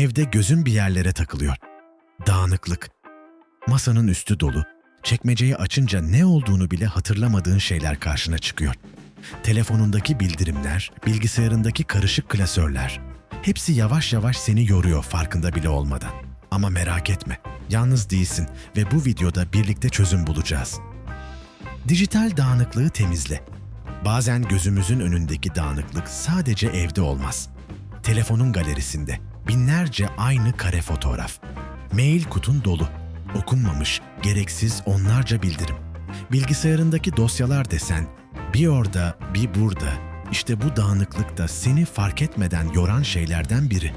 Evde gözün bir yerlere takılıyor. Dağınıklık. Masanın üstü dolu. Çekmeceyi açınca ne olduğunu bile hatırlamadığın şeyler karşına çıkıyor. Telefonundaki bildirimler, bilgisayarındaki karışık klasörler. Hepsi yavaş yavaş seni yoruyor farkında bile olmadan. Ama merak etme, yalnız değilsin ve bu videoda birlikte çözüm bulacağız. Dijital dağınıklığı temizle. Bazen gözümüzün önündeki dağınıklık sadece evde olmaz. Telefonun galerisinde binlerce aynı kare fotoğraf. Mail kutun dolu. Okunmamış, gereksiz onlarca bildirim. Bilgisayarındaki dosyalar desen bir orada, bir burada. İşte bu dağınıklık da seni fark etmeden yoran şeylerden biri.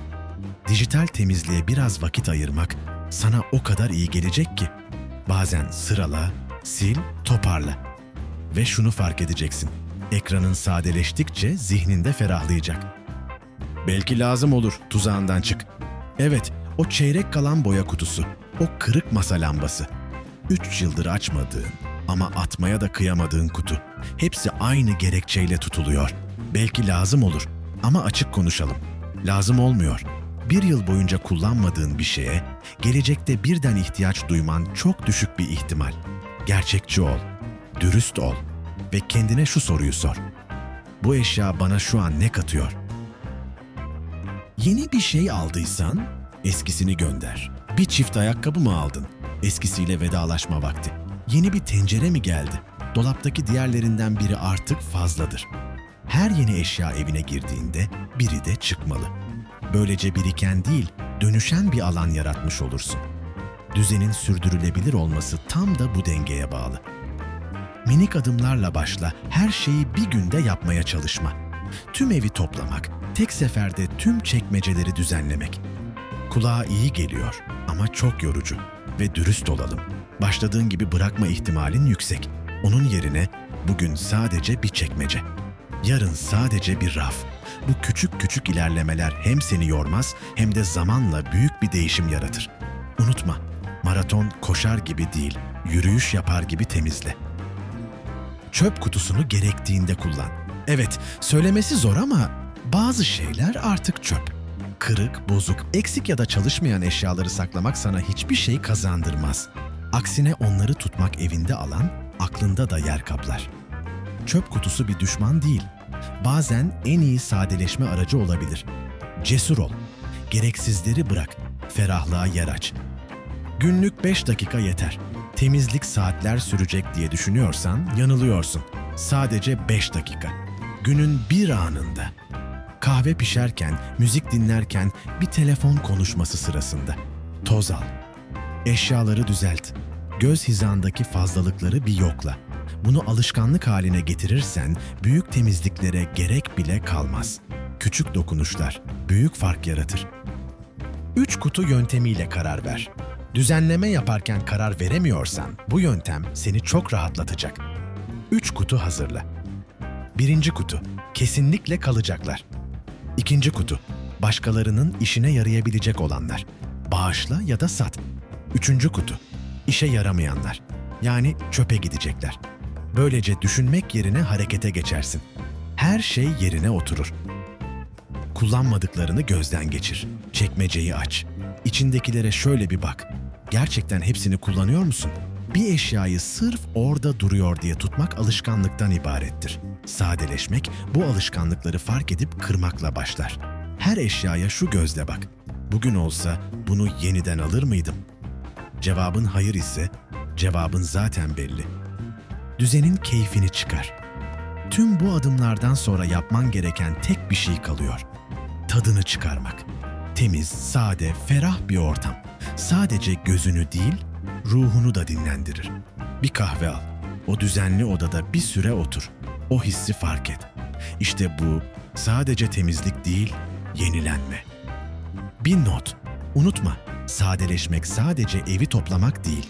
Dijital temizliğe biraz vakit ayırmak sana o kadar iyi gelecek ki. Bazen sırala, sil, toparla. Ve şunu fark edeceksin. Ekranın sadeleştikçe zihninde ferahlayacak. Belki lazım olur, tuzağından çık. Evet, o çeyrek kalan boya kutusu, o kırık masa lambası. Üç yıldır açmadığın ama atmaya da kıyamadığın kutu. Hepsi aynı gerekçeyle tutuluyor. Belki lazım olur ama açık konuşalım. Lazım olmuyor. Bir yıl boyunca kullanmadığın bir şeye, gelecekte birden ihtiyaç duyman çok düşük bir ihtimal. Gerçekçi ol, dürüst ol ve kendine şu soruyu sor. Bu eşya bana şu an ne katıyor? Yeni bir şey aldıysan eskisini gönder. Bir çift ayakkabı mı aldın? Eskisiyle vedalaşma vakti. Yeni bir tencere mi geldi? Dolaptaki diğerlerinden biri artık fazladır. Her yeni eşya evine girdiğinde biri de çıkmalı. Böylece biriken değil, dönüşen bir alan yaratmış olursun. Düzenin sürdürülebilir olması tam da bu dengeye bağlı. Minik adımlarla başla, her şeyi bir günde yapmaya çalışma. Tüm evi toplamak, tek seferde tüm çekmeceleri düzenlemek. Kulağa iyi geliyor ama çok yorucu. Ve dürüst olalım. Başladığın gibi bırakma ihtimalin yüksek. Onun yerine bugün sadece bir çekmece. Yarın sadece bir raf. Bu küçük küçük ilerlemeler hem seni yormaz hem de zamanla büyük bir değişim yaratır. Unutma, maraton koşar gibi değil, yürüyüş yapar gibi temizle. Çöp kutusunu gerektiğinde kullan. Evet, söylemesi zor ama bazı şeyler artık çöp. Kırık, bozuk, eksik ya da çalışmayan eşyaları saklamak sana hiçbir şey kazandırmaz. Aksine onları tutmak evinde alan, aklında da yer kaplar. Çöp kutusu bir düşman değil. Bazen en iyi sadeleşme aracı olabilir. Cesur ol. Gereksizleri bırak. Ferahlığa yer aç. Günlük 5 dakika yeter. Temizlik saatler sürecek diye düşünüyorsan yanılıyorsun. Sadece 5 dakika. Günün bir anında. Kahve pişerken, müzik dinlerken, bir telefon konuşması sırasında. Toz al. Eşyaları düzelt. Göz hizandaki fazlalıkları bir yokla. Bunu alışkanlık haline getirirsen büyük temizliklere gerek bile kalmaz. Küçük dokunuşlar büyük fark yaratır. Üç kutu yöntemiyle karar ver. Düzenleme yaparken karar veremiyorsan bu yöntem seni çok rahatlatacak. Üç kutu hazırla. Birinci kutu, kesinlikle kalacaklar. İkinci kutu, başkalarının işine yarayabilecek olanlar. Bağışla ya da sat. Üçüncü kutu, işe yaramayanlar. Yani çöpe gidecekler. Böylece düşünmek yerine harekete geçersin. Her şey yerine oturur. Kullanmadıklarını gözden geçir. Çekmeceyi aç. İçindekilere şöyle bir bak. Gerçekten hepsini kullanıyor musun? Bir eşyayı sırf orada duruyor diye tutmak alışkanlıktan ibarettir. Sadeleşmek bu alışkanlıkları fark edip kırmakla başlar. Her eşyaya şu gözle bak. Bugün olsa bunu yeniden alır mıydım? Cevabın hayır ise cevabın zaten belli. Düzenin keyfini çıkar. Tüm bu adımlardan sonra yapman gereken tek bir şey kalıyor. Tadını çıkarmak. Temiz, sade, ferah bir ortam. Sadece gözünü değil, ruhunu da dinlendirir. Bir kahve al. O düzenli odada bir süre otur. O hissi fark et. İşte bu sadece temizlik değil, yenilenme. Bir not. Unutma, sadeleşmek sadece evi toplamak değil.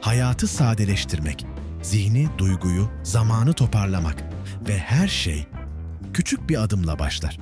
Hayatı sadeleştirmek, zihni, duyguyu, zamanı toparlamak ve her şey küçük bir adımla başlar.